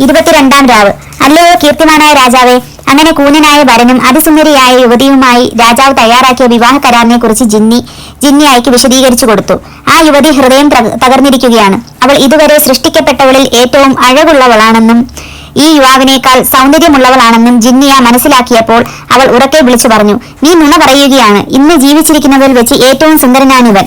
ഇരുപത്തിരണ്ടാം രാവ്. അല്ലയോ കീർത്തിമാനായ രാജാവേ അങ്ങനെ കൂനനായ വരനും അതിസുന്ദരിയായ യുവതിയുമായി രാജാവ് തയ്യാറാക്കിയ വിവാഹ കരാറിനെ കുറിച്ച് ജിന്നി ജിന്നി ജിന്നിയായിക്ക് വിശദീകരിച്ചു കൊടുത്തു. ആ യുവതി ഹൃദയം തക- തകർന്നിരിക്കുകയാണ്. അവൾ ഇതുവരെ സൃഷ്ടിക്കപ്പെട്ടവളിൽ ഏറ്റവും അഴകുള്ളവളാണെന്നും ഈ യുവാവിനേക്കാൾ സൗന്ദര്യമുള്ളവളാണെന്നും ജിന്നിയ മനസ്സിലാക്കിയപ്പോൾ അവൾ ഉറക്കെ വിളിച്ചു പറഞ്ഞു നീ നുണ പറയുകയാണ്. ഇന്ന് ജീവിച്ചിരിക്കുന്നതിൽ വെച്ച് ഏറ്റവും സുന്ദരനാണിവൻ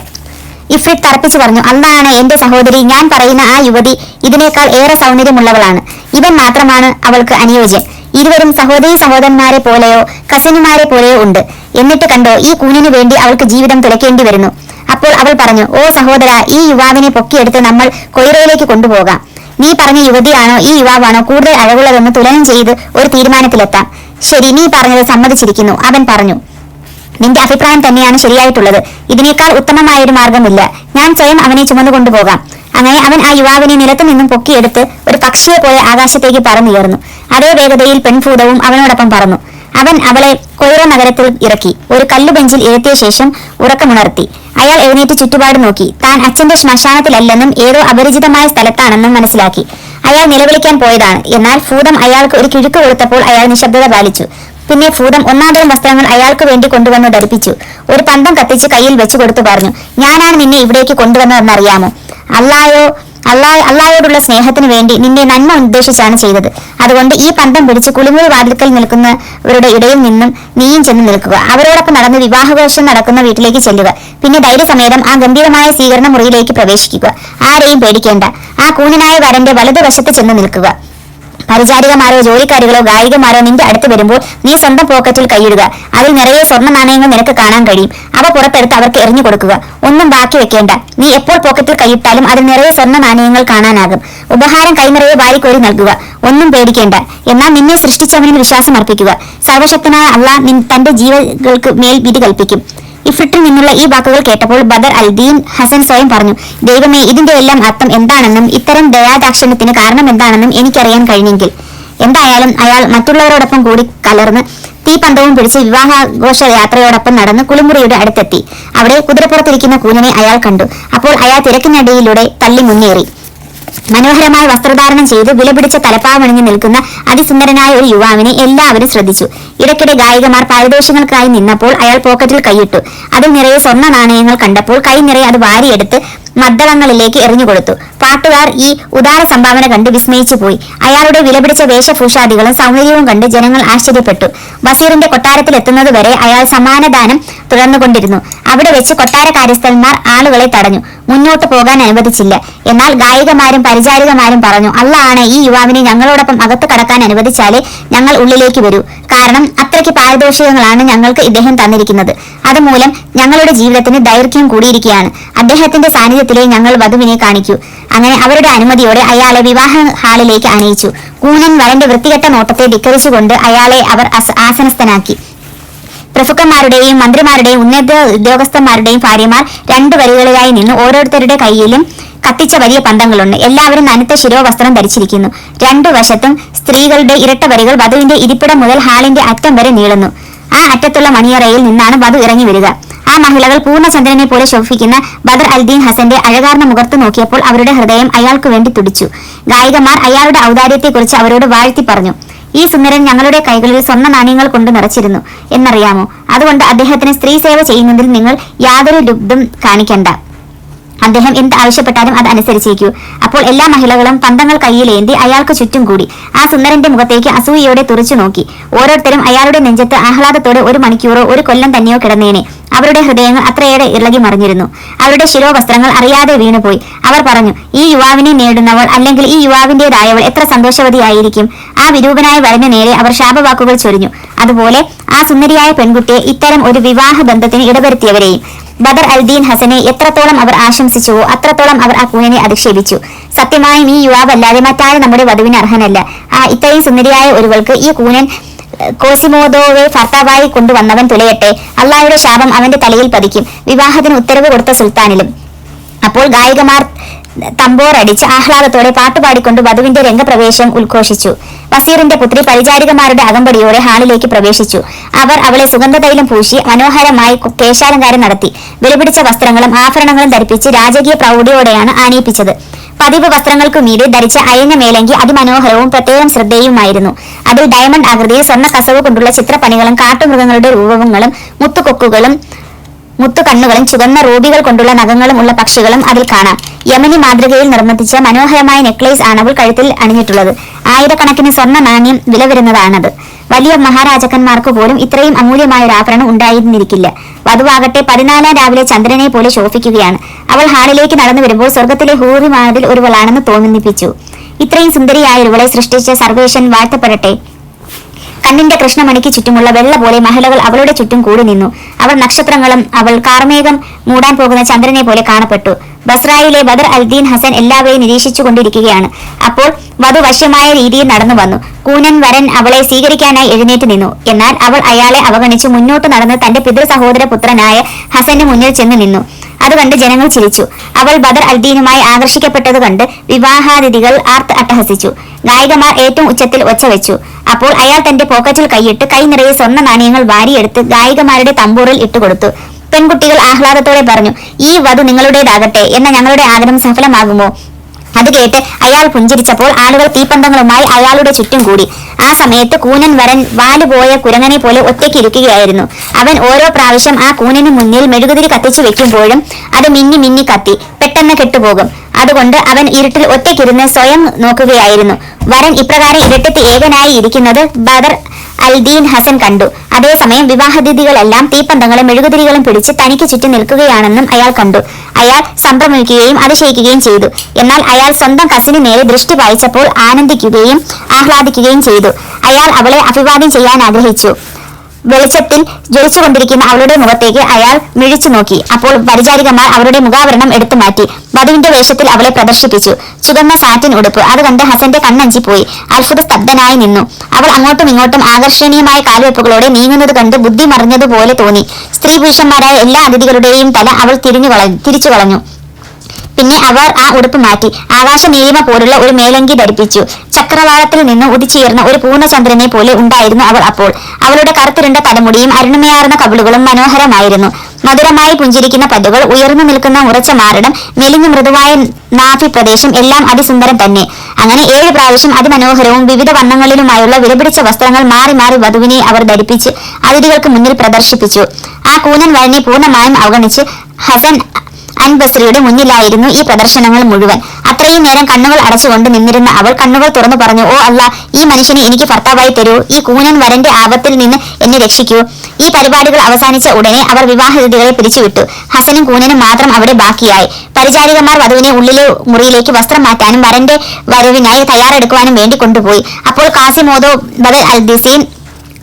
ഇഫ്രിത് തറപ്പിച്ചു പറഞ്ഞു അന്നാണ് എന്റെ സഹോദരി. ഞാൻ പറയുന്ന ആ യുവതി ഇതിനേക്കാൾ ഏറെ സൗന്ദര്യമുള്ളവളാണ്. ഇവൻ മാത്രമാണ് അവൾക്ക് അനുയോജ്യം ഇരുവരും സഹോദരി സഹോദരന്മാരെ പോലെയോ കസിനുമാരെ പോലെയോ ഉണ്ട്. എന്നിട്ട് കണ്ടോ ഈ കൂനിനു വേണ്ടി അവൾക്ക് ജീവിതം തുലക്കേണ്ടി വരുന്നു. അപ്പോൾ അവൾ പറഞ്ഞു ഓ സഹോദര ഈ യുവാവിനെ പൊക്കിയെടുത്ത് നമ്മൾ കൊയ്റയിലേക്ക് കൊണ്ടുപോകാം. നീ പറഞ്ഞ യുവതിയാണോ ഈ യുവാവാണോ കൂടുതൽ അഴകുള്ളതെന്ന് തുലനം ചെയ്ത് ഒരു തീരുമാനത്തിലെത്താം. ശരി നീ പറഞ്ഞത് സമ്മതിച്ചിരിക്കുന്നു അവൻ പറഞ്ഞു. നിന്റെ അഭിപ്രായം തന്നെയാണ് ശരിയായിട്ടുള്ളത്. ഇതിനേക്കാൾ ഉത്തമമായ ഒരു മാർഗമില്ല ഞാൻ സ്വയം അവനെ ചുമന്നുകൊണ്ടുപോകാം. അങ്ങനെ അവൻ ആ യുവാവിനെ നിലത്തു നിന്നും പൊക്കിയെടുത്ത് ഒരു പക്ഷിയെ പോലെ ആകാശത്തേക്ക് പറന്നുയർന്നു. അതേ വേഗതയിൽ പെൺഭൂതവും അവനോടൊപ്പം പറന്നു. അവൻ അവളെ കൊയ്റ നഗരത്തിൽ ഇറക്കി. ഒരു കല്ലുബെഞ്ചിൽ ഇരുത്തിയ ശേഷം ഉറക്കമുണർത്തി. അയാൾ എഴുന്നേറ്റ് ചുറ്റുപാട് നോക്കി. താൻ അച്ഛന്റെ ശ്മശാനത്തിലല്ലെന്നും ഏതോ അപരിചിതമായ സ്ഥലത്താണെന്നും മനസ്സിലാക്കി. അയാൾ നിലവിളിക്കാൻ പോയതാണ്. എന്നാൽ ഭൂതം അയാൾക്ക് ഒരു കിഴുക്ക് കൊടുത്തപ്പോൾ അയാൾ നിശബ്ദത പാലിച്ചു. പിന്നെ ഭൂതം ഒന്നാന്തരം വസ്ത്രങ്ങൾ അയാൾക്ക് വേണ്ടി കൊണ്ടുവന്ന് ധരിപ്പിച്ചു. ഒരു പന്തം കത്തിച്ച് കയ്യിൽ വെച്ചു കൊടുത്തു പറഞ്ഞു ഞാനാണ് നിന്നെ ഇവിടേക്ക് കൊണ്ടുവന്നതെന്ന് അറിയാമോ അല്ലായോ അല്ലാ അല്ലായോടുള്ള സ്നേഹത്തിന് വേണ്ടി നിന്നെ നന്മ ഉദ്ദേശിച്ചാണ് ചെയ്തത്. അതുകൊണ്ട് ഈ പന്തം പിടിച്ച് കുളിമുറി വാതിൽക്കൽ നിൽക്കുന്നവരുടെ ഇടയിൽ നിന്നും നീയും ചെന്ന് നിൽക്കുക. അവരോടൊപ്പം നടന്ന് വിവാഹവേഷം നടക്കുന്ന വീട്ടിലേക്ക് ചെല്ലുക. പിന്നെ ധൈര്യസമേതം ആ ഗംഭീരമായ സ്വീകരണ മുറിയിലേക്ക് പ്രവേശിക്കുക. ആരെയും പേടിക്കേണ്ട. ആ കൂനനായ വരന്റെ വലതുവശത്ത് ചെന്ന് നിൽക്കുക. പരിചാരികമാരോ ജോലിക്കാരികളോ ഗായികമാരോ നിന്റെ അടുത്ത് വരുമ്പോൾ നീ സ്വന്തം പോക്കറ്റിൽ കൈയിടുക. അതിൽ നിറയെ സ്വർണ നാണയങ്ങൾ നിനക്ക് കാണാൻ കഴിയും. അവ പുറത്തെടുത്ത് അവർക്ക് എറിഞ്ഞു കൊടുക്കുക. ഒന്നും ബാക്കി വെക്കേണ്ട. നീ എപ്പോൾ പോക്കറ്റിൽ കൈയിട്ടാലും അതിൽ നിറയെ സ്വർണ നാണയങ്ങൾ കാണാനാകും. ഉപഹാരം കൈനിറയെ വാരിക്കോരി നൽകുക. ഒന്നും പേടിക്കേണ്ട. എന്നാൽ നിന്നെ സൃഷ്ടിച്ചവനിൽ വിശ്വാസം അർപ്പിക്കുക സർവശക്തനായ അള്ളാഹ് തന്റെ ജീവകൾക്ക് മേൽ വിധി കൽപ്പിക്കും. ഇഫ്രിറ്റിൽ നിന്നുള്ള ഈ വാക്കുകൾ കേട്ടപ്പോൾ ബദർ അൽദീൻ ഹസൻ സ്വയം പറഞ്ഞു ദൈവമേ ഇതിന്റെ എല്ലാം അർത്ഥം എന്താണെന്നും ഇത്തരം ദയാദാക്ഷിണ്യത്തിന് കാരണം എന്താണെന്നും എനിക്കറിയാൻ കഴിഞ്ഞെങ്കിൽ. എന്തായാലും അയാൾ മറ്റുള്ളവരോടൊപ്പം കൂടി കലർന്ന് തീപന്തവും പിടിച്ച് വിവാഹാഘോഷ യാത്രയോടൊപ്പം നടന്ന് കുളിമുറിയുടെ അടുത്തെത്തി. അവിടെ കുതിരപ്പുറത്തിരിക്കുന്ന കൂഞ്ഞനെ അയാൾ കണ്ടു. അപ്പോൾ അയാൾ തിരക്കിനിടയിലൂടെ തള്ളി മുന്നേറി. മനോഹരമായ വസ്ത്രധാരണം ചെയ്ത് വിലപിടിച്ച തലപ്പാവണിഞ്ഞു നിൽക്കുന്ന അതിസുന്ദരനായ ഒരു യുവാവിനെ എല്ലാവരും ശ്രദ്ധിച്ചു. ഇടയ്ക്കിടെ ഗായികമാർ പാരിതോഷികങ്ങൾക്കായി നിന്നപ്പോൾ അയാൾ പോക്കറ്റിൽ കൈയിട്ടു. അതിൽ നിറയെ സ്വർണ നാണയങ്ങൾ കണ്ടപ്പോൾ കൈ നിറയെ അത് വാരിയെടുത്ത് മദ്ദളങ്ങളിലേക്ക് എറിഞ്ഞുകൊടുത്തു. പാട്ടുകാർ ഈ ഉദാര സംഭാവന കണ്ട് വിസ്മയിച്ചു പോയി. അയാളുടെ വിലപിടിച്ച വേഷഭൂഷാദികളും സൗന്ദര്യവും കണ്ട് ജനങ്ങൾ ആശ്ചര്യപ്പെട്ടു. ബസീറിന്റെ കൊട്ടാരത്തിൽ എത്തുന്നതുവരെ അയാൾ സമാനദാനം തുടർന്നുകൊണ്ടിരുന്നു. അവിടെ വെച്ച് കൊട്ടാര കാര്യസ്ഥന്മാർ ആളുകളെ തടഞ്ഞു. മുന്നോട്ട് പോകാൻ അനുവദിച്ചില്ല. എന്നാൽ ഗായികമാരും പരിചാരികമാരും പറഞ്ഞു അള്ളാണ് ഈ യുവാവിനെ ഞങ്ങളോടൊപ്പം അകത്ത് കടക്കാൻ അനുവദിച്ചാലേ ഞങ്ങൾ ഉള്ളിലേക്ക് വരൂ. കാരണം അത്രയ്ക്ക് പാരിതോഷികങ്ങളാണ് ഞങ്ങൾക്ക് ഇദ്ദേഹം തന്നിരിക്കുന്നത്. അതുമൂലം ഞങ്ങളുടെ ജീവിതത്തിന് ദൈർഘ്യം കൂടിയിരിക്കുകയാണ്. അദ്ദേഹത്തിന്റെ സാന്നിധ്യത്തിലെ ഞങ്ങൾ വധുവിനെ കാണിക്കൂ. അങ്ങനെ അവരുടെ അനുമതിയോടെ അയാളെ വിവാഹ ഹാളിലേക്ക് അണയിച്ചു. കൂനൻ വരന്റെ വൃത്തികെട്ട നോട്ടത്തെ ധിക്കരിച്ചുകൊണ്ട് അയാളെ അവർ ആസനസ്ഥനാക്കി. പ്രഭുക്കന്മാരുടെയും മന്ത്രിമാരുടെയും ഉന്നത ഉദ്യോഗസ്ഥന്മാരുടെയും ഭാര്യമാർ രണ്ടു വരികളിലായി നിന്ന് ഓരോരുത്തരുടെ കയ്യിലും കത്തിച്ച വലിയ പന്തങ്ങളുണ്ട്. എല്ലാവരും നനുത്ത ശിരോവസ്ത്രം ധരിച്ചിരിക്കുന്നു. രണ്ടു വശത്തും സ്ത്രീകളുടെ ഇരട്ട വരികൾ വധുവിന്റെ ഇരിപ്പിടം മുതൽ ഹാളിന്റെ അറ്റം വരെ നീളുന്നു. ആ അറ്റത്തുള്ള മണിയറയിൽ നിന്നാണ് വധു ഇറങ്ങി വരിക. ആ മഹിളകൾ പൂർണചന്ദ്രനെ പോലെ ശോഭിക്കുന്ന ബദർ അൽദീൻ ഹസന്റെ അഴകാർന്ന മുഖത്ത് നോക്കിയപ്പോൾ അവരുടെ ഹൃദയം അയാൾക്ക് വേണ്ടി തുടിച്ചു. ഗായികമാർ അയാളുടെ ഔദാര്യത്തെക്കുറിച്ച് അവരോട് വാഴ്ത്തി പറഞ്ഞു. ഈ സുന്ദരൻ ഞങ്ങളുടെ കൈകളിൽ സ്വർണ നാണ്യങ്ങൾ കൊണ്ട് നിറച്ചിരുന്നു. എന്നറിയാമോ? അതുകൊണ്ട് അദ്ദേഹത്തിന് സ്ത്രീ സേവ ചെയ്യുന്നതിൽ നിങ്ങൾ യാതൊരു ലുബ്ധം കാണിക്കണ്ട. അദ്ദേഹം എന്ത് ആവശ്യപ്പെട്ടാലും അത് അനുസരിച്ചേക്കൂ. അപ്പോൾ എല്ലാ മഹിളകളും പന്തങ്ങൾ കയ്യിലേന്തി അയാൾക്ക് ചുറ്റും കൂടി. ആ സുന്ദരന്റെ മുഖത്തേക്ക് അസൂയയോടെ തുറച്ചു നോക്കി. ഓരോരുത്തരും അയാളുടെ നെഞ്ചത്ത് ആഹ്ലാദത്തോടെ ഒരു മണിക്കൂറോ ഒരു കൊല്ലം തന്നെയോ കിടന്നേനെ. അവരുടെ ഹൃദയങ്ങൾ അത്രയേറെ ഇളകി മറിഞ്ഞിരുന്നു. അവരുടെ ശിരോവസ്ത്രങ്ങൾ അറിയാതെ വീണുപോയി. അവർ പറഞ്ഞു ഈ യുവാവിനെ നേടുന്നവൾ അല്ലെങ്കിൽ ഈ യുവാവിന്റേതായവൾ എത്ര സന്തോഷവതിയായിരിക്കും. ആ വിരൂപനായ വരന് നേരെ അവർ ശാപവാക്കുകൾ ചൊരിഞ്ഞു. അതുപോലെ ആ സുന്ദരിയായ പെൺകുട്ടിയെ ഇത്തരം ഒരു വിവാഹ ബന്ധത്തിന് ഇടവരുത്തിയവരെയും ബദർ അൽദീൻ ഹസനെ എത്രത്തോളം അവർ ആശംസിച്ചുവോ അത്രത്തോളം അവർ ആ കുഞ്ഞിനെ അധിക്ഷേപിച്ചു. സത്യമായും ഈ യുവാവല്ലാതെ മറ്റാരും നമ്മുടെ വധുവിന് അർഹനല്ല. ആ ഇത്രയും സുന്ദരിയായ ഒരുവൾക്ക് ഈ കൂനൻ കോസിമോദോവെ ഭർത്താവായി കൊണ്ടുവന്നവൻ തുലയട്ടെ. അള്ളാഹയുടെ ശാപം അവന്റെ തലയിൽ പതിക്കും. വിവാഹത്തിന് ഉത്തരവ് കൊടുത്ത സുൽത്താനിലും. അപ്പോൾ ഗായികമാർ തമ്പോറടിച്ച് ആഹ്ലാദത്തോടെ പാട്ടുപാടിക്കൊണ്ട് വധുവിന്റെ രംഗപ്രവേശം ഉദ്ഘോഷിച്ചു. വസീറിന്റെ പുത്രി പരിചാരികമാരുടെ അകമ്പടിയോടെ ഹാളിലേക്ക് പ്രവേശിച്ചു. അവർ അവളെ സുഗന്ധതൈലം പൂശി മനോഹരമായി കേശാലങ്കാരം നടത്തി. വിലപിടിച്ച വസ്ത്രങ്ങളും ആഭരണങ്ങളും ധരിപ്പിച്ച് രാജകീയ പ്രൗഢിയോടെയാണ് ആനയിപ്പിച്ചത്. പതിവ് വസ്ത്രങ്ങൾക്കു മീതെ ധരിച്ച അയഞ്ഞ മേലങ്കി അതിമനോഹരവും പ്രത്യേകം ശ്രദ്ധേയവുമായിരുന്നു അതിൽ ഡയമണ്ട് ആകൃതിയിൽ സ്വർണ കസവ് കൊണ്ടുള്ള ചിത്രപ്പണികളും കാട്ടുമൃഗങ്ങളുടെ രൂപങ്ങളും മുത്തുകൊക്കുകളും മുത്തുകണ്ണുകളും ചുവന്ന റൂബികൾ കൊണ്ടുള്ള നഖങ്ങളും ഉള്ള പക്ഷികളും അതിൽ കാണാം. യമനി മാതൃകയിൽ നിർമ്മിച്ച മനോഹരമായ നെക്ലേസ് ആണ് അവൾ കഴുത്തിൽ അണിഞ്ഞിട്ടുള്ളത്. ആയിരക്കണക്കിന് സ്വർണ നാണ്യം വില വരുന്നതാണത്. വലിയ മഹാരാജാക്കന്മാർക്ക് പോലും ഇത്രയും അമൂല്യമായ ഒരു ആഭരണം ഉണ്ടായിരുന്നിരിക്കില്ല. വധുവാകട്ടെ പതിനാലാം രാവിലെ ചന്ദ്രനെ പോലെ ശോഭിക്കുകയാണ്. അവൾ ഹാളിലേക്ക് നടന്നു വരുമ്പോൾ സ്വർഗത്തിലെ ഹൂറിമാരിൽ ഒരുവളാണെന്ന് തോന്നിപ്പിച്ചു. ഇത്രയും സുന്ദരിയായ ഒരുവളെ സൃഷ്ടിച്ച സർവേശൻ വാഴ്ത്തപ്പെടട്ടെ. കണ്ണിന്റെ കൃഷ്ണമണിക്ക് ചുറ്റുമുള്ള വെള്ള പോലെ മഹിളകൾ അവളുടെ ചുറ്റും കൂടി നിന്നു. അവൾ നക്ഷത്രങ്ങളും അവൾ കാർമേഘം മൂടാൻ പോകുന്ന ചന്ദ്രനെ പോലെ കാണപ്പെട്ടു. ബസ്രായിലെ ബദർ അൽദീൻ ഹസൻ എല്ലാവരെയും നിരീക്ഷിച്ചു കൊണ്ടിരിക്കുകയാണ് അപ്പോൾ വധു വശ്യമായ രീതിയിൽ നടന്നു വന്നു. കൂനൻ വരൻ അവളെ സ്വീകരിക്കാനായി എഴുന്നേറ്റ് നിന്നു. എന്നാൽ അവൾ അയാളെ അവഗണിച്ച് മുന്നോട്ട് നടന്ന് തന്റെ പിതൃ സഹോദര പുത്രനായ ഹസന്റെ മുന്നിൽ ചെന്ന് നിന്നു. അത് കണ്ട് ജനങ്ങൾ ചിരിച്ചു. അവൾ ബദർ അൽദീനുമായി ആകർഷിക്കപ്പെട്ടത് കണ്ട് വിവാഹാതിഥികൾ ആർത്ത് അട്ടഹസിച്ചു. ഗായികമാർ ഏറ്റവും ഉച്ചത്തിൽ ഒച്ച വെച്ചു. അപ്പോൾ അയാൾ തന്റെ പോക്കറ്റിൽ കൈയിട്ട് കൈ നിറയെ സ്വർണ നാണയങ്ങൾ വാരിയെടുത്ത് ഗായികമാരുടെ തമ്പൂറിൽ ഇട്ടുകൊടുത്തു. പെൺകുട്ടികൾ ആഹ്ലാദത്തോടെ പറഞ്ഞു ഈ വധു നിങ്ങളുടേതാകട്ടെ എന്ന ഞങ്ങളുടെ ആഗ്രഹം സഫലമാകുമോ? അത് കേട്ട് അയാൾ പുഞ്ചിരിച്ചപ്പോൾ ആളുകൾ തീപ്പന്തങ്ങളുമായി അയാളുടെ ചുറ്റും കൂടി. ആ സമയത്ത് കൂനൻ വരൻ വാലുപോയ കുരങ്ങനെ പോലെ ഒറ്റയ്ക്ക് ഇരിക്കുകയായിരുന്നു. അവൻ ഓരോ പ്രാവശ്യം ആ കൂനന് മുന്നിൽ മെഴുകുതിരി കത്തിച്ചു വെക്കുമ്പോഴും അത് മിന്നി മിന്നി കത്തി പെട്ടെന്ന് കെട്ടുപോകും. അതുകൊണ്ട് അവൻ ഇരുട്ടിൽ ഒറ്റയ്ക്കിരുന്ന് സ്വയം നോക്കുകയായിരുന്നു. വരൻ ഇപ്രകാരം ഇരുട്ടത്ത് ഏകനായി ഇരിക്കുന്നത് ബദർ അൽദീൻ ഹസൻ കണ്ടു. അതേസമയം വിവാഹതിഥികളെല്ലാം തീപ്പന്തങ്ങളും മെഴുകുതിരികളും പിടിച്ച് തനിക്ക് ചുറ്റും നിൽക്കുകയാണെന്നും അയാൾ കണ്ടു. അയാൾ സംഭ്രമിക്കുകയും അതിശയിക്കുകയും ചെയ്തു. എന്നാൽ അയാൾ സ്വന്തം കസിന് നേരെ ദൃഷ്ടി പായിച്ചപ്പോൾ ആനന്ദിക്കുകയും ആഹ്ലാദിക്കുകയും ചെയ്തു. അയാൾ അവളെ അഭിവാദ്യം ചെയ്യാൻ ആഗ്രഹിച്ചു. വെളിച്ചത്തിൽ ജ്വലിച്ചുകൊണ്ടിരിക്കുന്ന അവളുടെ മുഖത്തേക്ക് അയാൾ മിഴിച്ചു നോക്കി. അപ്പോൾ പരിചാരികമാർ അവരുടെ മുഖാവരണം എടുത്തു മാറ്റി. വധുവിന്റെ വേഷത്തിൽ അവളെ പ്രദർശിപ്പിച്ചു. ചുവന്ന സാറ്റിൻ ഉടുപ്പ്. അത് കണ്ട് ഹസന്റെ കണ്ണഞ്ചി പോയി. അത്ഭുത സ്തബ്ധനായി നിന്നു. അവൾ അങ്ങോട്ടും ഇങ്ങോട്ടും ആകർഷണീയമായ കാൽവെപ്പുകളോടെ നീങ്ങുന്നത് കണ്ട് ബുദ്ധി മറിഞ്ഞതുപോലെ തോന്നി. സ്ത്രീ പുരുഷന്മാരായ എല്ലാ അതിഥികളുടെയും തല അവൾ തിരിഞ്ഞു തിരിച്ചു കളഞ്ഞു പിന്നെ അവർ ആ ഉടുപ്പ് മാറ്റി. ആകാശ നീലിമ പോലുള്ള ഒരു മേലങ്കി ധരിപ്പിച്ചു. ചക്രവാളത്തിൽ നിന്ന് ഉദിച്ചുയർന്ന ഒരു പൂർണചന്ദ്രനെ പോലെ ഉണ്ടായിരുന്നു അവൾ അപ്പോൾ. അവളുടെ കറുത്തിരുണ്ട തലമുടിയും അരുണമയാർന്ന കവിളുകളും മനോഹരമായിരുന്നു. മധുരമായി പുഞ്ചിരിക്കുന്ന പല്ലുകൾ ഉയർന്നു നിൽക്കുന്ന ഉറച്ച മാരണം മെലിഞ്ഞ മൃദുവായ നാഭി പ്രദേശം എല്ലാം അതിസുന്ദരം തന്നെ. അങ്ങനെ ഏഴ് പ്രാവശ്യം അതിമനോഹരവും വിവിധ വർണങ്ങളിലുമായുള്ള വിലപിടിച്ച വസ്ത്രങ്ങൾ മാറി മാറി വധുവിനെ അവർ ധരിപ്പിച്ച് അതിഥികൾക്ക് മുന്നിൽ പ്രദർശിപ്പിച്ചു. ആ കൂനൻ വരനെ പൂർണമായും അവഗണിച്ച് ഹസൻ അൻബസ്രിയുടെ മുന്നിലായിരുന്നു ഈ പ്രദർശനങ്ങൾ മുഴുവൻ. അത്രയും നേരം കണ്ണുകൾ അടച്ചുകൊണ്ട് നിന്നിരുന്ന അവൾ കണ്ണുകൾ തുറന്നു പറഞ്ഞു ഓ അല്ല ഈ മനുഷ്യനെ എനിക്ക് ഭർത്താവായി തരൂ. ഈ കൂനൻ വരന്റെ ആപത്തിൽ നിന്ന് എന്നെ രക്ഷിക്കൂ. ഈ പരിപാടികൾ അവസാനിച്ച ഉടനെ അവർ വിവാഹതിഥികളെ പിരിച്ചുവിട്ടു. ഹസനും കൂനനും മാത്രം അവിടെ ബാക്കിയായി. പരിചാരികമാർ വധുവിനെ ഉള്ളിലെ മുറിയിലേക്ക് വസ്ത്രം മാറ്റാനും വരന്റെ വരവിനായി തയ്യാറെടുക്കുവാനും വേണ്ടി കൊണ്ടുപോയി. അപ്പോൾ കാസിമോദോ ബദൽ അൽദിസീൻ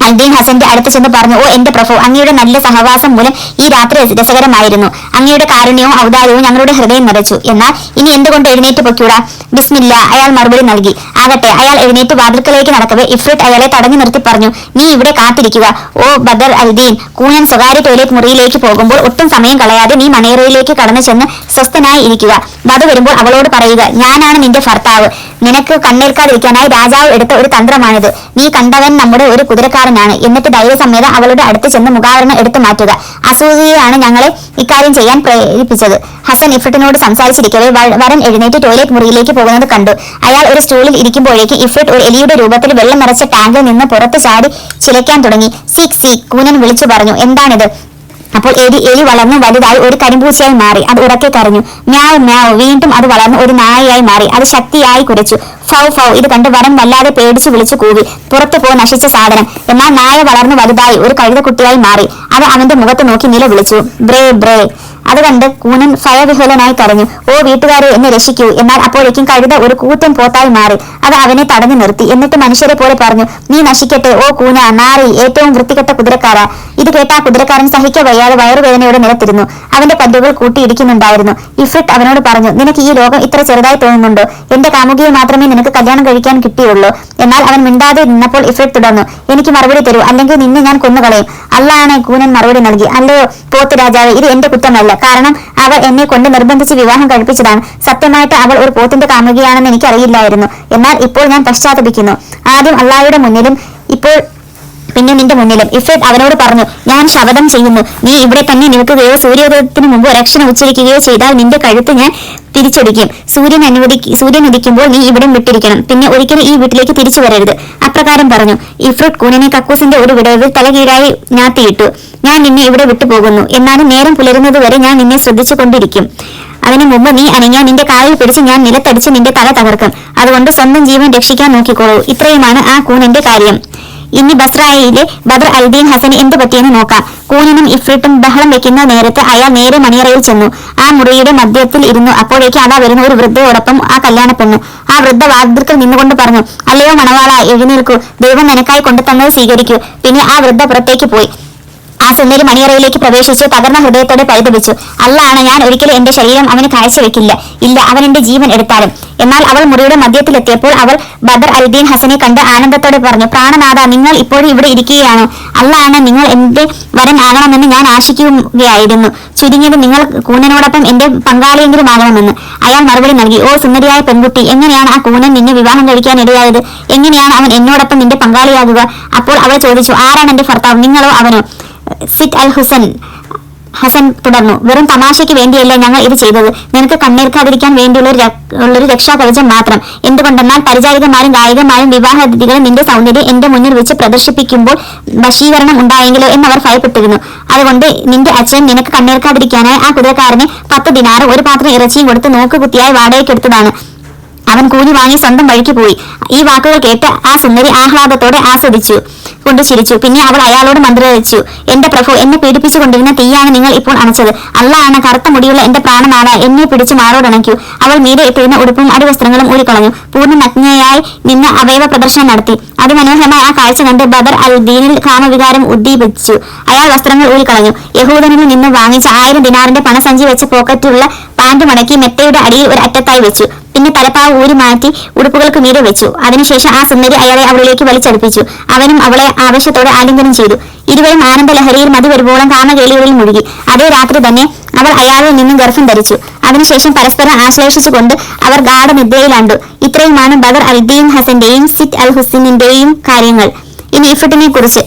അൽദീൻ ഹസന്റെ അടുത്ത് ചെന്ന് പറഞ്ഞു ഓ എന്റെ പ്രഭു അങ്ങയുടെ നല്ല സഹവാസം മൂലം ഈ രാത്രി രസ- രസകരമായിരുന്നു. അങ്ങയുടെ കാരുണ്യവും ഔദാര്യവും ഞങ്ങളുടെ ഹൃദയം നിറച്ചു. എന്നാൽ ഇനി എന്തുകൊണ്ട് എഴുന്നേറ്റ് പൊക്കൂടാ ബിസ്മില്ല അയാൾ മറുപടി നൽകി. ആകട്ടെ അയാൾ എഴുന്നേറ്റ് വാതിൽക്കലേക്ക് നടക്കവേ. ഇഫ്രിറ്റ് അയാളെ തടഞ്ഞു നിർത്തി പറഞ്ഞു നീ ഇവിടെ കാത്തിരിക്കുക. ഓ ബദർ അൽദീൻ കൂനൻ സ്വകാര്യ ടോയ്ലറ്റ് മുറിയിലേക്ക് പോകുമ്പോൾ ഒട്ടും സമയം കളയാതെ നീ മണേറയിലേക്ക് കടന്നു ചെന്ന് സ്വസ്ഥനായി ഇരിക്കുക. വധു വരുമ്പോൾ അവളോട് പറയുക ഞാനാണ് നിന്റെ ഭർത്താവ്. നിനക്ക് കണ്ണേൽക്കാതിരിക്കാനായി രാജാവ് എടുത്ത ഒരു തന്ത്രമാണിത്. നീ കണ്ടവൻ നമ്മുടെ ഒരു കുതിരക്കാരനാണ് എന്നിട്ട് ധൈര്യസമേതം അവളുടെ അടുത്ത് ചെന്ന് മുഖാവരണം എടുത്തു മാറ്റുക. അസൂയയാണ് ഞങ്ങളെ ഇക്കാര്യം ചെയ്യാൻ പ്രേരിപ്പിച്ചത്. ഹസൻ ഇഫ്രിട്ടിനോട് സംസാരിച്ചിരിക്കവേ വരൻ എഴുന്നേറ്റ് ടോയ്ലറ്റ് മുറിയിലേക്ക് പോകുന്നത് കണ്ടു. അയാൾ ഒരു സ്റ്റൂളിൽ ഇരിക്കുമ്പോഴേക്ക് ഇഫ്രിട്ട് ഒരു എലിയുടെ രൂപത്തിൽ വെള്ളം നിറച്ച ടാങ്കിൽ നിന്ന് പുറത്ത് ചാടി ചിലയ്ക്കാൻ തുടങ്ങി. സിക് സി കൂനൻ വിളിച്ചു പറഞ്ഞു എന്താണിത്? അപ്പോൾ എലി എലി വളർന്നു വലുതായി ഒരു കരിമ്പൂച്ചയായി മാറി. അത് ഉറക്കെ കരഞ്ഞു. മ്യാവ് മ്യാവ്. വീണ്ടും അത് വളർന്നു ഒരു നായയായി മാറി. അത് ശക്തിയായി കുരച്ചു. ഫൗ ഫൗ. ഇത് കണ്ട് വരം വല്ലാതെ പേടിച്ചു വിളിച്ചു കൂവി. പുറത്തു പോ നശിച്ച സാധനം. എന്നാൽ നായ വളർന്നു വലുതായി ഒരു കഴുതക്കുട്ടിയായി മാറി. അത് അവന്റെ മുഖത്ത് നോക്കി നില വിളിച്ചു ബ്രേ ബ്രേ. അത് കണ്ട് കൂനൻ ഭയവിഹ്വലനായി കരഞ്ഞു. ഓ വീട്ടുകാരെ എന്നെ രക്ഷിക്കൂ. എന്നാൽ അപ്പോഴേക്കും കഴുത ഒരു കൂറ്റൻ പോത്തായി മാറി. അത് അവനെ തടഞ്ഞു നിർത്തി. എന്നിട്ട് മനുഷ്യരെ പോലെ പറഞ്ഞു നീ നശിക്കട്ടെ ഓ കൂന നാറി ഏറ്റവും വൃത്തികെട്ട കുതിരക്കാരാ. ഇത് കേട്ട ആ കുതിരക്കാരൻ സഹിക്ക വയ്യാതെ വയറുവേദനയോടെ നിലത്തിരുന്നു. അവന്റെ പല്ലുകൾ കൂട്ടിയിടിക്കുന്നുണ്ടായിരുന്നു. ഇഫ്രിട്ട് അവനോട് പറഞ്ഞു നിനക്ക് ഈ ലോകം ഇത്ര ചെറുതായി തോന്നുന്നുണ്ടോ? എന്റെ കാമുകിയെ മാത്രമേ നിനക്ക് കല്യാണം കഴിക്കാൻ കിട്ടിയുള്ളൂ. എന്നാൽ അവൻ മിണ്ടാതെ നിന്നപ്പോൾ ഇഫ്രിട്ട് തുടർന്നു എനിക്ക് മറുപടി തരൂ. അല്ലെങ്കിൽ നിന്നെ ഞാൻ കൊന്നുകളയും. അല്ലാണ് കൂനൻ മറുപടി നൽകി. അല്ലയോ പോത്ത് രാജാവ് ഇത് എന്റെ കുറ്റമല്ല. കാരണം അവൾ എന്നെ കൊണ്ട് നിർബന്ധിച്ച് വിവാഹം കഴിപ്പിച്ചതാണ്. സത്യമായിട്ട് അവൾ ഒരു പോത്തിന്റെ കാമുകിയാണെന്ന് എനിക്കറിയില്ലായിരുന്നു. എന്നാൽ ഇപ്പോൾ ഞാൻ പശ്ചാത്തപിക്കുന്നു. ആദ്യം അള്ളാഹയുടെ മുന്നിലും ഇപ്പോൾ പിന്നെ നിന്റെ മുന്നിലും. ഇഫേദ് അവനോട് പറഞ്ഞു ഞാൻ ശപഥം ചെയ്യുന്നു. നീ ഇവിടെ തന്നെ നിൽക്കുകയോ സൂര്യോദയത്തിന് മുമ്പ് ഒരക്ഷരം ഉച്ചരിക്കുകയോ ചെയ്താൽ നിന്റെ കഴുത്ത് ഞാൻ തിരിച്ചടിക്കും. സൂര്യൻ അനുവദി സൂര്യൻ ഉദിക്കുമ്പോൾ നീ ഇവിടം വിട്ടിരിക്കണം. പിന്നെ ഒരിക്കലും ഈ വീട്ടിലേക്ക് തിരിച്ചു വരരുത്. അപ്രകാരം പറഞ്ഞു. ഇഫ്രൂട്ട് കൂനിനെ കക്കൂസിന്റെ ഒരു വിടവിൽ തലകീഴായി ഞാത്തിയിട്ടു. ഞാൻ നിന്നെ ഇവിടെ വിട്ടുപോകുന്നു എന്നാലും നേരം പുലരുന്നത് വരെ ഞാൻ നിന്നെ ശ്രദ്ധിച്ചു കൊണ്ടിരിക്കും. അതിനു മുമ്പ് നീ അനങ്ങിയാൽ നിന്റെ കാലിൽ പിടിച്ച് ഞാൻ നിലത്തടിച്ച് നിന്റെ തല തകർക്കും. അതുകൊണ്ട് സ്വന്തം ജീവൻ രക്ഷിക്കാൻ നോക്കിക്കോളൂ. ഇത്രയുമാണ് ആ കൂനന്റെ കാര്യം. ഇനി ബസ്രായിലെ ബദർ അൽദീൻ ഹസന് എന്ത് പറ്റിയെന്ന് നോക്കാം. കൂനിനും ഇഫ്രിട്ടും ബഹളം വെക്കുന്ന നേരത്ത് അയാൾ നേരെ മണിയറയിൽ ചെന്നു. ആ മുറിയുടെ മധ്യത്തിൽ ഇരുന്നു. അപ്പോഴേക്ക് അതാ വരുന്ന ഒരു വൃദ്ധയോടൊപ്പം ആ കല്യാണ പെണ്ണു. ആ വൃദ്ധ വാതിൽക്കൽ നിന്നുകൊണ്ട് പറഞ്ഞു അല്ലയോ മണവാള എഴുന്നേൽക്കൂ. ദൈവം നിനക്കായി കൊണ്ടുതന്നത് സ്വീകരിക്കൂ. പിന്നെ ആ വൃദ്ധ പുറത്തേക്ക് പോയി. ആ സുന്ദരി മണിയറയിലേക്ക് പ്രവേശിച്ച് തകർന്ന ഹൃദയത്തോടെ പരിതപിച്ചു അല്ലാണ് ഞാൻ ഒരിക്കലും എന്റെ ശരീരം അവന് കാഴ്ചവെക്കില്ല ഇല്ല അവൻ എന്റെ ജീവൻ എടുത്താലും. എന്നാൽ അവൾ മുറിയുടെ മധ്യത്തിലെത്തിയപ്പോൾ അവൾ ബദർ അൽദീൻ ഹസനെ കണ്ട് ആനന്ദത്തോടെ പറഞ്ഞു പ്രാണനാഥ നിങ്ങൾ ഇപ്പോഴും ഇവിടെ ഇരിക്കുകയാണോ? അല്ലാണ് നിങ്ങൾ എന്റെ വരൻ ആകണമെന്ന് ഞാൻ ആശിക്കുകയായിരുന്നു. ചുരുങ്ങിയത് നിങ്ങൾ കൂനനോടൊപ്പം എന്റെ പങ്കാളിയെങ്കിലും ആകണമെന്ന്. അയാൾ മറുപടി നൽകി ഓ സുന്ദരിയായ പെൺകുട്ടി എങ്ങനെയാണ് ആ കൂനൻ നിന്നെ വിവാഹം കഴിക്കാൻ ഇടയായത്? എങ്ങനെയാണ് അവൻ എന്നോടൊപ്പം നിന്റെ പങ്കാളിയാകുക? അപ്പോൾ അവൾ ചോദിച്ചു ആരാണ് എന്റെ ഭർത്താവ് നിങ്ങളോ അവനോ? സിറ്റ് അൽ ഹുസൻ. ഹസൻ തുടർന്നു വെറും തമാശയ്ക്ക് വേണ്ടിയല്ല ഞങ്ങൾ ഇത് ചെയ്തത്. നിനക്ക് കണ്ണീർക്കാതിരിക്കാൻ വേണ്ടിയുള്ള ഉള്ളൊരു രക്ഷാകവചം മാത്രം. എന്തുകൊണ്ടെന്നാൽ പരിചാരികമാരും ഗായികമാരും വിവാഹാതിഥികളും നിന്റെ സൗന്ദര്യം എന്റെ മുന്നിൽ വെച്ച് പ്രദർശിപ്പിക്കുമ്പോൾ വശീകരണം ഉണ്ടായെങ്കിലോ എന്നവർ ഭയപ്പെട്ടിരുന്നു. അതുകൊണ്ട് നിന്റെ അച്ഛൻ നിനക്ക് കണ്ണീർക്കാതിരിക്കാനായി ആ കുതിരക്കാരനെ പത്ത് ദിനാറ് ഒരു പാത്രം ഇറച്ചിയും കൊടുത്ത് നോക്കുകുത്തിയായി വാടകയ്ക്കെടുത്തതാണ്. അവൻ കൂലി വാങ്ങി സ്വന്തം വഴിക്ക് പോയി. ഈ വാക്കുകൾ കേട്ട് ആ സുന്ദരി ആഹ്ലാദത്തോടെ ആസ്വദിച്ചു. കൊണ്ട് ചിരിച്ചു. പിന്നെ അവൾ അയാളോട് മന്ത്രിച്ചു. എന്റെ പ്രഭു എന്നെ പീഡിപ്പിച്ചുകൊണ്ടിരുന്ന തീയാണ് നിങ്ങൾ ഇപ്പോൾ അണച്ചത്. അള്ളാണ് കറുത്ത മുടിയുള്ള എന്റെ പ്രാണനാഥ എന്നെ പിടിച്ച് മാറോടണയ്ക്കൂ. അവൾ മീതെ എത്തിയിരുന്ന ഉടുപ്പും അടിവസ്ത്രങ്ങളും ഊരിക്കളഞ്ഞു. പൂർണ നഗ്നയായി നിന്ന് അവയവ പ്രദർശനം നടത്തി. അതിമനോഹരമായ ആ കാഴ്ച കണ്ട് ബദർ അൽ ദീനിൽ കാമവികാരം ഉദ്ദീപിച്ചു. അയാൾ വസ്ത്രങ്ങൾ ഊരിക്കളഞ്ഞു. യഹൂദനിൽ നിന്ന് വാങ്ങിച്ച ആയിരം ദിനാറിന്റെ പണസഞ്ചി വെച്ച് പോക്കറ്റുള്ള പാന്റ് മടക്കി മെത്തയുടെ അടിയിൽ ഒരു അറ്റത്തായി വെച്ചു. പിന്നെ തലപ്പാവ് ഊരി മാറ്റി ഉടുപ്പുകൾക്ക് മീരെ വെച്ചു. അതിനുശേഷം ആ സുന്ദരി അയാളെ അവളിലേക്ക് വലിച്ചടുപ്പിച്ചു. അവനും അവളെ ആവശ്യത്തോടെ ആലിംഗനം ചെയ്തു. ഇരുവരും ആനന്ദലഹരിയിൽ മതി വരുമ്പോളം കാമകേളികളിൽ മുഴുകി. അതേ രാത്രി തന്നെ അവൾ അയാളിൽ നിന്നും ഗർഭം ധരിച്ചു. അതിനുശേഷം പരസ്പരം ആശ്ലേഷിച്ചുകൊണ്ട് അവർ ഗാഠനിദ്രയിലാണ്ടു. ഇത്രയുമാണ് ബദർ അൽദീൻ ഹസന്റെയും സിറ്റ് അൽ ഹുസിനിന്റെയും കാര്യങ്ങൾ. ഇനി ഇഫട്ടിനെ കുറിച്ച്.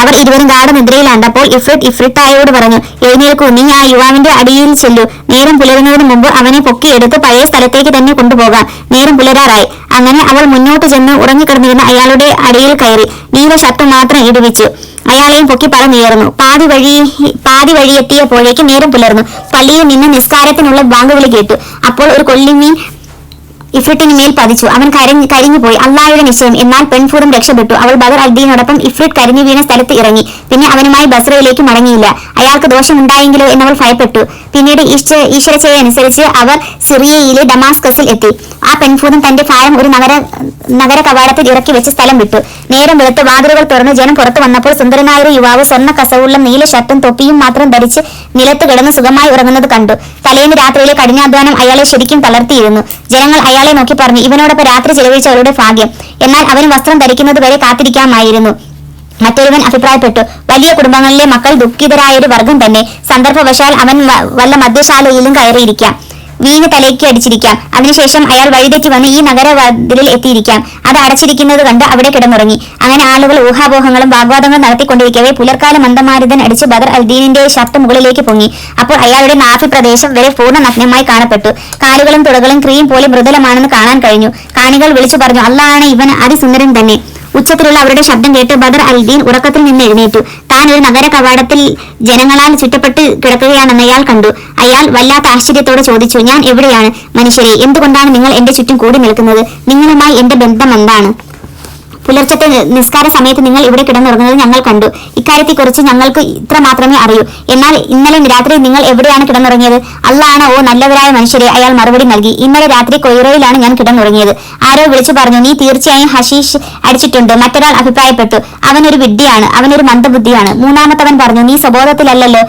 അവർ ഇരുവരും ഗാഠനിദ്രയിലാണ്ടപ്പോൾ ഇഫ്രിറ്റ് ഇഫ്രിത്തായോട് പറഞ്ഞു എഴുന്നേൽക്കൂ നീ ആ യുവാവിന്റെ അടിയിൽ ചെല്ലു. നേരം പുലരുന്നതിന് മുമ്പ് അവനെ പൊക്കിയെടുത്ത് പഴയ സ്ഥലത്തേക്ക് തന്നെ കൊണ്ടുപോകാം. നേരം പുലരാറായി. അങ്ങനെ അവൾ മുന്നോട്ട് ചെന്ന് ഉറങ്ങിക്കിടന്നിരുന്ന അയാളുടെ അടിയിൽ കയറി. നീല ഷർട്ട് മാത്രം ഇടിവിച്ചു. അയാളെയും പൊക്കി പറന്നുയർന്നു പാതി വഴി പാതി വഴി എത്തിയപ്പോഴേക്ക് നേരം പുലർന്നു. പള്ളിയിൽ നിന്ന് നിസ്കാരത്തിനുള്ള ബാങ്ക് കേട്ടു. അപ്പോൾ ഒരു കൊല്ലിമീൻ ഇഫ്രിറ്റിന് മേൽ പതിച്ചു. അവൻ കരഞ്ഞു കരിഞ്ഞുപോയി. അള്ളാഹയുടെ നിശ്ചയം. എന്നാൽ പെൺഫൂറും രക്ഷപ്പെട്ടു. അവൾ ബദർ അൽദീനോടൊപ്പം ഇഫ്രിറ്റ് കരിഞ്ഞു വീണ സ്ഥലത്ത് ഇറങ്ങി. പിന്നെ അവനുമായി ബസ്രയിലേക്ക് മടങ്ങിയില്ല. അയാൾക്ക് ദോഷമുണ്ടായെങ്കിലോ എന്നവൾ ഭയപ്പെട്ടു. പിന്നീട് ഈശ്വ ഈശ്വരച്ചയെ അവർ സിറിയയിലെ ഡമാസ്കസിൽ എത്തി. ആ പെൺഫൂതം തന്റെ ഭാരം ഒരു നഗര നഗര കവാടത്തിൽ ഇറക്കി വെച്ച് സ്ഥലം വിട്ടു. നേരം വെളുത്ത് വാതിലുകൾ തുറന്ന് ജനം പുറത്തു വന്നപ്പോൾ സുന്ദരനായ ഒരു യുവാവ് സ്വർണ കസവുള്ള നീല ഷർട്ടും തൊപ്പിയും മാത്രം ധരിച്ച് നിലത്ത് കിടന്ന് സുഖമായി ഉറങ്ങുന്നത് കണ്ടു. തലേന്ന് രാത്രിയിലെ കഠിനാധ്വാനം അയാളെ ശരിക്കും തളർത്തിയിരുന്നു. ജനങ്ങൾ അയാളെ നോക്കി പറഞ്ഞു ഇവനോടൊപ്പം രാത്രി ചെലവഴിച്ച അവളുടെ ഭാഗ്യം. എന്നാൽ അവൻ വസ്ത്രം ധരിക്കുന്നത് വരെ കാത്തിരിക്കാമായിരുന്നു. മറ്റൊരുവൻ അഭിപ്രായപ്പെട്ടു വലിയ കുടുംബങ്ങളിലെ മക്കൾ ദുഃഖിതരായ ഒരു വർഗം തന്നെ. സന്ദർഭവശാൽ അവൻ വല്ല മദ്യശാലയിലും കയറിയിരിക്കാം. വീണ് തലയ്ക്ക് അടിച്ചിരിക്കാം. അതിനുശേഷം അയാൾ വഴിതെറ്റി വന്ന് ഈ നഗരവാതിലിൽ എത്തിയിരിക്കാം. അത് അടച്ചിരിക്കുന്നത് കണ്ട് അവിടെ കിടന്നുറങ്ങി. അങ്ങനെ ആളുകൾ ഊഹാപോഹങ്ങളും വാഗ്വാദങ്ങളും നടത്തിക്കൊണ്ടിരിക്കവേ പുലർക്കാല മന്ദമാരുതൻ അടിച്ച് ബദർ അൽദീനിന്റെ ഷർട്ട് മുകളിലേക്ക് പൊങ്ങി. അപ്പോൾ അയാളുടെ നാഫി പ്രദേശം വരെ പൂർണ നഗ്നമായി കാണപ്പെട്ടു. കാലുകളും തുടകളും ക്രീം പോലെ മൃദുലമാണെന്ന് കാണാൻ കഴിഞ്ഞു. കാണികൾ വിളിച്ചു പറഞ്ഞു അള്ളാണ് ഇവൻ അതിസുന്ദരൻ തന്നെ. ഉച്ചത്തിലുള്ള അവരുടെ ശബ്ദം കേട്ട് ബദർ അൽദീൻ ഉറക്കത്തിൽ നിന്ന് എഴുന്നേറ്റു. താൻ ഒരു നഗര കവാടത്തിൽ ജനങ്ങളാൽ ചുറ്റപ്പെട്ട് കിടക്കുകയാണെന്ന് അയാൾ കണ്ടു. അയാൾ വല്ലാത്ത ആശ്ചര്യത്തോടെ ചോദിച്ചു ഞാൻ എവിടെയാണ്? മനുഷ്യരെ എന്തുകൊണ്ടാണ് നിങ്ങൾ എന്റെ ചുറ്റും കൂടി നിൽക്കുന്നത്? നിങ്ങളുമായി എന്റെ ബന്ധം എന്താണ്? പുലർച്ചത്തെ നിസ്കാര സമയത്ത് നിങ്ങൾ ഇവിടെ കിടന്നുറങ്ങുന്നത് ഞങ്ങൾ കണ്ടു. ഇക്കാര്യത്തെക്കുറിച്ച് ഞങ്ങൾക്ക് ഇത്ര മാത്രമേ അറിയൂ. എന്നാൽ ഇന്നലെ രാത്രി നിങ്ങൾ എവിടെയാണ് കിടന്നുറങ്ങിയത്? അല്ലാണ് ഓ നല്ലവരായ മനുഷ്യരെ അയാൾ മറുപടി നൽകി. ഇന്നലെ രാത്രി കൊയ്റോയിലാണ് ഞാൻ കിടന്നുറങ്ങിയത്. ആരോ വിളിച്ചു പറഞ്ഞു നീ തീർച്ചയായും ഹഷീഷ് അടിച്ചിട്ടുണ്ട്. മറ്റൊരാൾ അഭിപ്രായപ്പെട്ടു. അവനൊരു വിഡ്ഢിയാണ്. അവനൊരു മന്ദബുദ്ധിയാണ്. മൂന്നാമത്തവൻ പറഞ്ഞു നീ സ്വബോധത്തിലല്ലല്ലോ.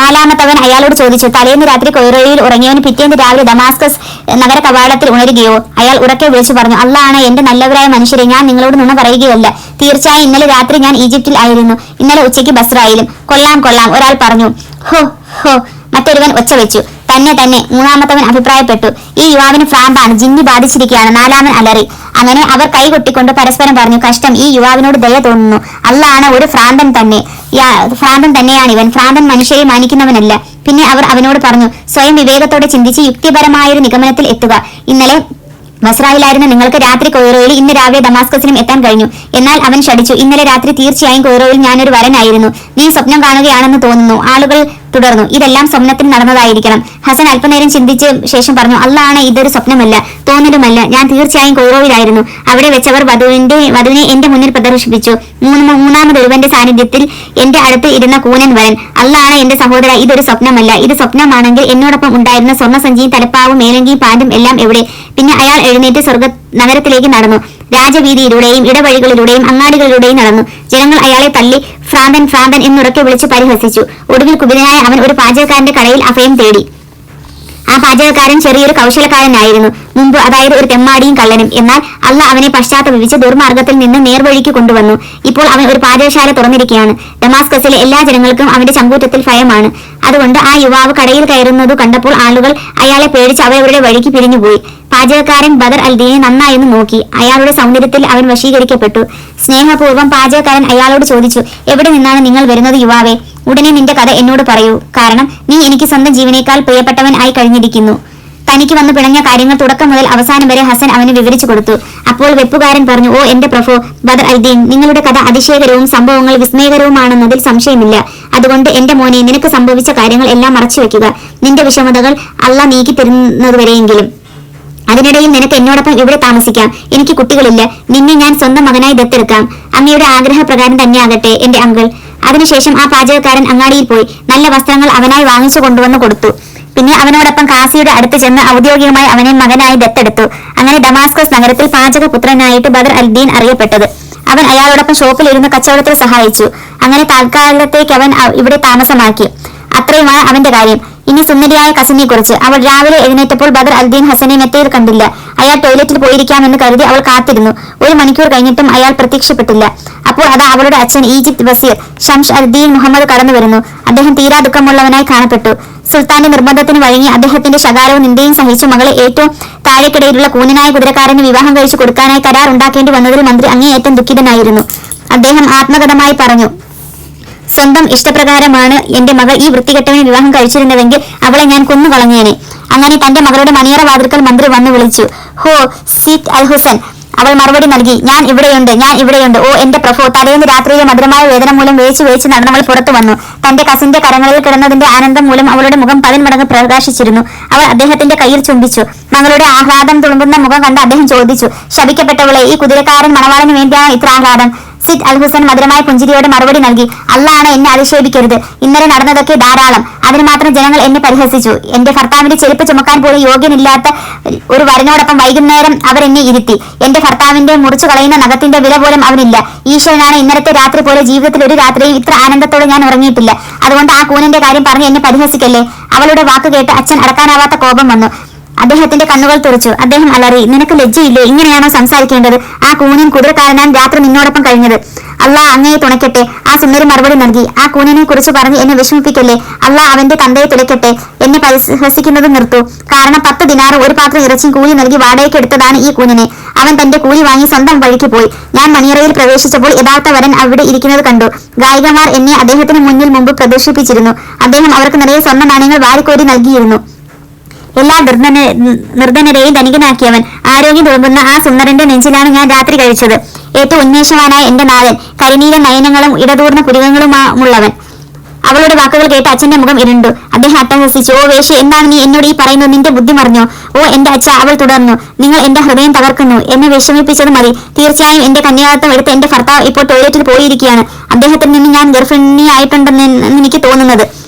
നാലാമത്തവൻ അയാളോട് ചോദിച്ചു തലേന്ന് രാത്രി കൊയ്റോയിൽ ഉറങ്ങിയവൻ പിറ്റേന്ന് രാവിലെ ദമാസ്കസ് നഗര കവാടത്തിൽ ഉണരുകയോ? അയാൾ ഉറക്കെ വിളിച്ചു പറഞ്ഞു അള്ളാണ് എന്റെ നല്ലവരായ മനുഷ്യരെ ഞാൻ നിങ്ങളോട് നുണ പറയുകയല്ല. തീർച്ചയായും ഇന്നലെ രാത്രി ഞാൻ ഈജിപ്തിൽ ആയിരുന്നു. ഇന്നലെ ഉച്ചയ്ക്ക് ബസ്രായിലും കൊള്ളാം കൊള്ളാം ഒരാൾ പറഞ്ഞു. ഹോ ഹോ മറ്റൊരുവൻ ഒച്ച വെച്ചു. തന്നെ തന്നെ മൂന്നാമത്തവൻ അഭിപ്രായപ്പെട്ടു. ഈ യുവാവിന് ഫ്രാമ്പാണ്. ജിന്നി ബാധിച്ചിരിക്കുകയാണ്. നാലാമൻ അലറി. അങ്ങനെ അവർ കൈകൊട്ടിക്കൊണ്ട് പരസ്പരം പറഞ്ഞു കഷ്ടം ഈ യുവാവിനോട് ദയ തോന്നുന്നു. അല്ലാണ് ഒരു ഫ്രാന്തൻ തന്നെ. ഫ്രാന്തൻ തന്നെയാണ് ഇവൻ ഭ്രാന്തൻ മനുഷ്യരെ മാനിക്കുന്നവനല്ല. പിന്നെ അവർ അവനോട് പറഞ്ഞു സ്വയം വിവേകത്തോടെ ചിന്തിച്ച് യുക്തിപരമായൊരു നിഗമനത്തിൽ എത്തുക. ഇന്നലെ മസ്രായിലായിരുന്ന നിങ്ങൾക്ക് രാത്രി കൊയ്റോയിൽ ഇന്ന് രാവിലെ ദമാസ്കസിനും എത്താൻ കഴിഞ്ഞു. എന്നാൽ അവൻ ഷടിച്ചു ഇന്നലെ രാത്രി തീർച്ചയായും കൊയ്റോയിൽ ഞാനൊരു വരനായിരുന്നു. നീ സ്വപ്നം കാണുകയാണെന്ന് തോന്നുന്നു. ആളുകൾ തുടർന്നു. ഇതെല്ലാം സ്വപ്നത്തിൽ നടന്നതായിരിക്കണം. ഹസൻ അല്പനേരം ചിന്തിച്ച ശേഷം പറഞ്ഞു അല്ലാണ് ഇതൊരു സ്വപ്നമല്ല തോന്നലുമല്ല. ഞാൻ തീർച്ചയായും കൊയ്റോയിലായിരുന്നു അവിടെ വെച്ചവർ വധുവിന്റെ വധുവിനെ എന്റെ മുന്നിൽ പ്രദർശിപ്പിച്ചു. മൂന്ന് മൂന്നാമതൊരുവന്റെ സാന്നിധ്യത്തിൽ എന്റെ അടുത്ത് ഇരുന്ന കൂനൻ വരൻ അല്ലാണ് എന്റെ സഹോദര ഇതൊരു സ്വപ്നമല്ല. ഇത് സ്വപ്നമാണെങ്കിൽ എന്നോടൊപ്പം ഉണ്ടായിരുന്ന സ്വർണസഞ്ചിയും തലപ്പാവും മേലങ്കിയും പാന്റും എല്ലാം എവിടെ? പിന്നെ അയാൾ എഴുന്നേറ്റ് സ്വർഗ നഗരത്തിലേക്ക് നടന്നു. രാജവീതിയിലൂടെയും ഇടവഴികളിലൂടെയും അങ്ങാടികളിലൂടെയും നടന്നു. ജനങ്ങൾ അയാളെ തള്ളി ഭ്രാന്തൻ ഭ്രാന്തൻ എന്നുറക്കെ വിളിച്ച് പരിഹസിച്ചു. ഒടുവിൽ കുപിതനായ അവൻ ഒരു പാചകക്കാരന്റെ കടയിൽ അഭയം തേടി. ആ പാചകക്കാരൻ ചെറിയൊരു കൗശലക്കാരനായിരുന്നു. മുമ്പ് അതായത് ഒരു തെമ്മാടിയും കള്ളനും. എന്നാൽ അല്ല അവനെ പശ്ചാത്തപിച്ച് ദുർമാർഗത്തിൽ നിന്ന് നേർവഴിക്ക് കൊണ്ടുവന്നു. ഇപ്പോൾ അവൻ ഒരു പാചകശാല തുറന്നിരിക്കുകയാണ്. ഡമാസ്കസിലെ എല്ലാ ജനങ്ങൾക്കും അവന്റെ ചങ്കൂറ്റത്തിൽ ഭയമാണ്. അതുകൊണ്ട് ആ യുവാവ് കടയിൽ കയറുന്നത് കണ്ടപ്പോൾ ആളുകൾ അയാളെ പേടിച്ച് അവരവരുടെ വഴിക്ക് പിരിഞ്ഞുപോയി. പാചകക്കാരൻ ബദർ അൽദീനെ നന്നായെന്ന് നോക്കി. അയാളുടെ സൗന്ദര്യത്തിൽ അവൻ വശീകരിക്കപ്പെട്ടു. സ്നേഹപൂർവം പാചകക്കാരൻ അയാളോട് ചോദിച്ചു എവിടെ നിന്നാണ് നിങ്ങൾ വരുന്നത് യുവാവേ? ഉടനെ നിന്റെ കഥ എന്നോട് പറയൂ. കാരണം നീ എനിക്ക് സ്വന്തം ജീവനേക്കാൾ പ്രിയപ്പെട്ടവൻ ആയി കഴിഞ്ഞിരിക്കുന്നു. തനിക്ക് വന്നു പിണഞ്ഞ കാര്യങ്ങൾ തുടക്കം മുതൽ അവസാനം വരെ ഹസൻ അവന് വിവരിച്ചു കൊടുത്തു. അപ്പോൾ വെപ്പുകാരൻ പറഞ്ഞു ഓ എന്റെ പ്രഭോ ബദർ അൽദീൻ നിങ്ങളുടെ കഥ അതിശയകരവും സംഭവങ്ങൾ വിസ്മയകരവുമാണെന്നതിൽ സംശയമില്ല. അതുകൊണ്ട് എന്റെ മോനെ നിനക്ക് സംഭവിച്ച കാര്യങ്ങൾ എല്ലാം മറച്ചു വെക്കുക നിന്റെ വിഷമതകൾ അല്ല നീക്കി തരുന്നതുവരെയെങ്കിലും. അതിനിടയിൽ നിനക്ക് എന്നോടൊപ്പം ഇവിടെ താമസിക്കാം. എനിക്ക് കുട്ടികളില്ല. നിന്നെ ഞാൻ സ്വന്തം മകനായി ദത്തെടുക്കാം. അങ്ങയുടെ ആഗ്രഹപ്രകാരം തന്നെയാകട്ടെ എന്റെ അങ്കിൾ. അതിനുശേഷം ആ പാചകക്കാരൻ അങ്ങാടിയിൽ പോയി നല്ല വസ്ത്രങ്ങൾ അവനായി വാങ്ങിച്ചു കൊണ്ടുവന്ന് കൊടുത്തു. പിന്നെ അവനോടൊപ്പം കാസിയുടെ അടുത്ത് ചെന്ന് ഔദ്യോഗികമായി അവനെ മകനായി ദത്തെടുത്തു. അങ്ങനെ ഡമാസ്കസ് നഗരത്തിൽ പാചകപുത്രനായിട്ട് ബദർ അൽദീൻ അറിയപ്പെട്ടത്. അവൻ അയാളോടൊപ്പം ഷോപ്പിലിരുന്ന് കച്ചവടത്തിൽ സഹായിച്ചു. അങ്ങനെ താൽക്കാലത്തേക്ക് അവൻ ഇവിടെ താമസമാക്കി. അത്രയുമാണ് അവന്റെ കാര്യം. ഇനി സുന്ദരിയായ കസിനെ കുറിച്ച് അവൾ രാവിലെ എഴുന്നേറ്റപ്പോൾ ബദർ അൽദീൻ ഹസനെ മെത്തയിൽ കണ്ടില്ല. അയാൾ ടോയ്ലറ്റിൽ പോയിരിക്കാമെന്ന് കരുതി അവൾ കാത്തിരുന്നു. ഒരു മണിക്കൂർ കഴിഞ്ഞിട്ടും അയാൾ പ്രത്യക്ഷപ്പെട്ടില്ല. അപ്പോൾ അത് അവളുടെ അച്ഛൻ ഈജിപ്ത് ബസീർ ഷംഷ് അൽദീൻ മുഹമ്മദ് കടന്നു വരുന്നു. അദ്ദേഹം തീരാ ദുഃഖമുള്ളവനായി കാണപ്പെട്ടു. സുൽത്താന്റെ നിർബന്ധത്തിന് വഴങ്ങി അദ്ദേഹത്തിന്റെ ശകാരവും നിന്ദയും സഹിച്ചു മകളെ ഏറ്റവും താഴേക്കിടയിലുള്ള കൂനനായ കുതിരക്കാരന് വിവാഹം കഴിച്ചു കൊടുക്കാനായി കരാർ ഉണ്ടാക്കേണ്ടി വന്നതിൽ മന്ത്രി അങ്ങേയറ്റം ദുഃഖിതനായിരുന്നു. അദ്ദേഹം ആത്മകഥമായി പറഞ്ഞു സ്വന്തം ഇഷ്ടപ്രകാരമാണ് എന്റെ മകൾ ഈ വൃത്തികെട്ടവനെ വിവാഹം കഴിച്ചിരുന്നതെങ്കിൽ അവളെ ഞാൻ കൊന്നു കൊന്നുകളഞ്ഞേനെ. അങ്ങനെ തന്റെ മകളുടെ മണിയറ വാതിൽക്കൽ മന്ത്രി വന്നു വിളിച്ചു. ഹോ സീറ്റ് അൽ ഹുസൻ. അവൾ മറുപടി നൽകി ഞാൻ ഇവിടെയുണ്ട് ഞാൻ ഇവിടെയുണ്ട്. ഓ എന്റെ പ്രഭോ തലേന്ന് രാത്രിയിലെ മധുരമായ വേദന മൂലം വേച്ച് വേച്ച് നടന്നവൾ പുറത്തു വന്നു. തന്റെ കസിന്റെ കരങ്ങളിൽ കിടന്നതിന്റെ ആനന്ദം മൂലം അവളുടെ മുഖം പതിന്മടങ്ങ് പ്രകാശിച്ചിരുന്നു. അവൾ അദ്ദേഹത്തിന്റെ കയ്യിൽ ചുംബിച്ചു. മകളുടെ ആഹ്ലാദം തുളുമ്പുന്ന മുഖം കണ്ട് അദ്ദേഹം ചോദിച്ചു ശപിക്കപ്പെട്ടവളെ ഈ കുതിരക്കാരൻ മണവാളിന് വേണ്ടിയാണ് ഇത്ര ആഹ്ലാദം? സിദ് അൽ ഹുസൈൻ മധുരമായ പുഞ്ചിരിയോടെ മറുപടി നൽകി. അള്ളാണ് എന്നെ അധിക്ഷേപിക്കരുത്. ഇന്നലെ നടന്നതൊക്കെ ധാരാളം. അതിന് മാത്രം ജനങ്ങൾ എന്നെ പരിഹസിച്ചു. എന്റെ ഭർത്താവിന്റെ ചെരുപ്പ് ചുമക്കാൻ പോലും യോഗ്യനില്ലാത്ത ഒരു വരനോടൊപ്പം വൈകുന്നേരം അവർ എന്നെ ഇരുത്തി. എന്റെ ഭർത്താവിന്റെ മുറിച്ചു കളയുന്ന നഖത്തിന്റെ വില പോലും അവനില്ല. ഈശ്വരനാണ് ഇന്നലത്തെ രാത്രി പോലെ ജീവിതത്തിൽ ഒരു രാത്രിയും ഇത്ര ആനന്ദത്തോടെ ഞാൻ ഉറങ്ങിയിട്ടില്ല. അതുകൊണ്ട് ആ കൂനിന്റെ കാര്യം പറഞ്ഞ് എന്നെ പരിഹസിക്കല്ലേ? അവളുടെ വാക്ക് കേട്ട് അച്ഛൻ അടക്കാനാവാത്ത കോപം വന്നു. അദ്ദേഹത്തിന്റെ കണ്ണുകൾ തുറച്ചു. അദ്ദേഹം അലറി നിനക്ക് ലജ്ജയില്ലേ? ഇങ്ങനെയാണോ സംസാരിക്കേണ്ടത്? ആ കൂനൻ കുതിരക്കാരനാൻ രാത്രി നിന്നോടൊപ്പം കഴിഞ്ഞത്. അള്ളാഹ് അങ്ങയെ തുണയ്ക്കട്ടെ. ആ സുന്ദരി മറുപടി നൽകി. ആ കൂനനെ കുറിച്ച് പറഞ്ഞ് എന്നെ വിഷമിപ്പിക്കല്ലേ? അള്ളാഹ് അവന്റെ തന്തയെ തുലയ്ക്കട്ടെ എന്നെ പരിഹസിക്കുന്നത് നിർത്തു. കാരണം പത്ത് ദിനാറ് ഒരു പാത്രം ഇറച്ചിയും കൂലി നൽകി വാടകയ്ക്ക് എടുത്തതാണ് ഈ കൂനിനെ. അവൻ തന്റെ കൂലി വാങ്ങി സ്വന്തം വഴിക്ക് പോയി. ഞാൻ മണിയറയിൽ പ്രവേശിച്ചപ്പോൾ യഥാർത്ഥ വരൻ അവിടെ ഇരിക്കുന്നത് കണ്ടു. ഗായികമാർ എന്നെ അദ്ദേഹത്തിന് മുന്നിൽ മുമ്പ് പ്രദർശിപ്പിച്ചിരുന്നു. അദ്ദേഹം അവർക്ക് നിറയെ സ്വർണ നാണയങ്ങൾ വാരിക്കോരി നൽകിയിരുന്നു. എല്ലാ നിർധന നിർധനരെയും ധനികനാക്കിയവൻ. ആരോഗ്യം തുളുമ്പുന്ന ആ സുന്ദരന്റെ നെഞ്ചിലാണ് ഞാൻ രാത്രി കഴിച്ചത്. ഏറ്റവും ഉന്മേഷവാനായ എന്റെ നാഥൻ. കരിനീല നയനങ്ങളും ഇടതൂർന്ന പുരികങ്ങളുമുള്ളവൻ അവളുടെ വാക്കുകൾ കേട്ട് അച്ഛന്റെ മുഖം ഇരുണ്ടു. അദ്ദേഹം അട്ടഹസിച്ചു. ഓ വേഷ എന്താണ് നീ എന്നോട് ഈ പറയുന്നത്? നിന്റെ ബുദ്ധി മറിഞ്ഞോ? ഓ എന്റെ അച്ഛ അവൾ തുടർന്നു. നിങ്ങൾ എന്റെ ഹൃദയം തകർക്കുന്നു. എന്നെ വിഷമിപ്പിച്ചത് മതി. തീർച്ചയായും എന്റെ കന്യാകത്വം എടുത്ത് എന്റെ ഭർത്താവ് ഇപ്പോൾ ടോയ്ലറ്റിൽ പോയിരിക്കുകയാണ്. അദ്ദേഹത്തിൽ നിന്ന് ഞാൻ ഗർഭിണിയായിട്ടുണ്ടെന്ന് എനിക്ക് തോന്നുന്നത്.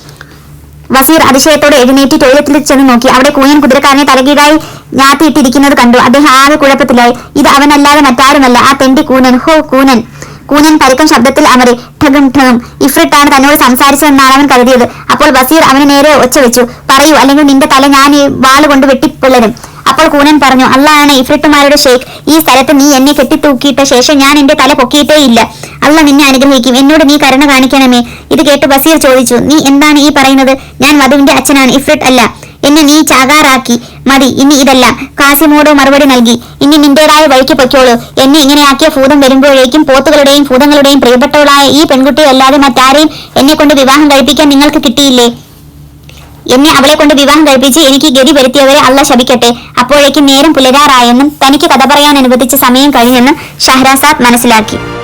വസീർ അതിശയത്തോടെ എഴുന്നേറ്റ് ടോയ്ലറ്റിൽ ചെന്ന് നോക്കി. അവിടെ കൂയൻ കുതിരക്കാരനെ തലകീഴായി ഞാത്തിയിട്ടിരിക്കുന്നത് കണ്ടു. അദ്ദേഹം ആകെ കുഴപ്പത്തിലായി. ഇത് അവനല്ലാതെ മറ്റാരുമല്ല. ആ തെണ്ടി കൂനൻ. ഹോ കൂനൻ. കൂനൻ പരുക്കൻ ശബ്ദത്തിൽ അമറി. ഠഗം ഠഗം. ഇഫ്രിട്ടാണ് തന്നോട് സംസാരിച്ചതെന്നാണ് അവൻ കരുതിയത്. അപ്പോൾ വസീർ അവന് നേരെ ഒച്ച വെച്ചു. പറയൂ അല്ലെങ്കിൽ നിന്റെ തല ഞാൻ ഈ വാളുകൊണ്ട് വെട്ടിപ്പിള്ളരും. അപ്പോൾ കൂനൻ പറഞ്ഞു അള്ളാണ് ഇഫ്രിട്ടുമാരുടെ ഷെയ്ഖ് ഈ സ്ഥലത്ത് നീ എന്നെ കെട്ടിത്തൂക്കിയിട്ട ശേഷം ഞാൻ എന്റെ തല പൊക്കിയിട്ടേ ഇല്ല. അള്ള നിന്നെ അനുഗ്രഹിക്കും. എന്നോട് നീ കരുണ കാണിക്കണമേ. ഇത് കേട്ട് ബസീർ ചോദിച്ചു നീ എന്താണ് ഈ പറയുന്നത്? ഞാൻ വധുവിന്റെ അച്ഛനാണ് ഇഫ്രിട്ട് അല്ല. എന്നെ നീ ചാകാറാക്കി. മതി ഇനി ഇതെല്ലാം. കാസിമോട് മറുപടി നൽകി ഇനി നിന്റേതായ വഴിക്ക് പൊയ്ക്കോളൂ. എന്നെ ഇങ്ങനെയാക്കിയ ഭൂതം വരുമ്പോഴേക്കും പോത്തുകളുടെയും ഭൂതങ്ങളുടെയും പ്രിയപ്പെട്ടവളായ ഈ പെൺകുട്ടിയെ അല്ലാതെ മറ്റാരെയും എന്നെ കൊണ്ട് വിവാഹം കഴിപ്പിക്കാൻ നിങ്ങൾക്ക് കിട്ടിയില്ലേ? എന്നെ അവളെ കൊണ്ട് വിവാഹം കഴിപ്പിച്ച് എനിക്ക് ഗതി വരുത്തിയവരെ അള്ള ശപിക്കട്ടെ. അപ്പോഴേക്കും നേരം പുലരാറായെന്നും തനിക്ക് കഥ പറയാൻ അനുവദിച്ച സമയം കഴിഞ്ഞെന്നും ഷഹ്രാസാദ് മനസ്സിലാക്കി.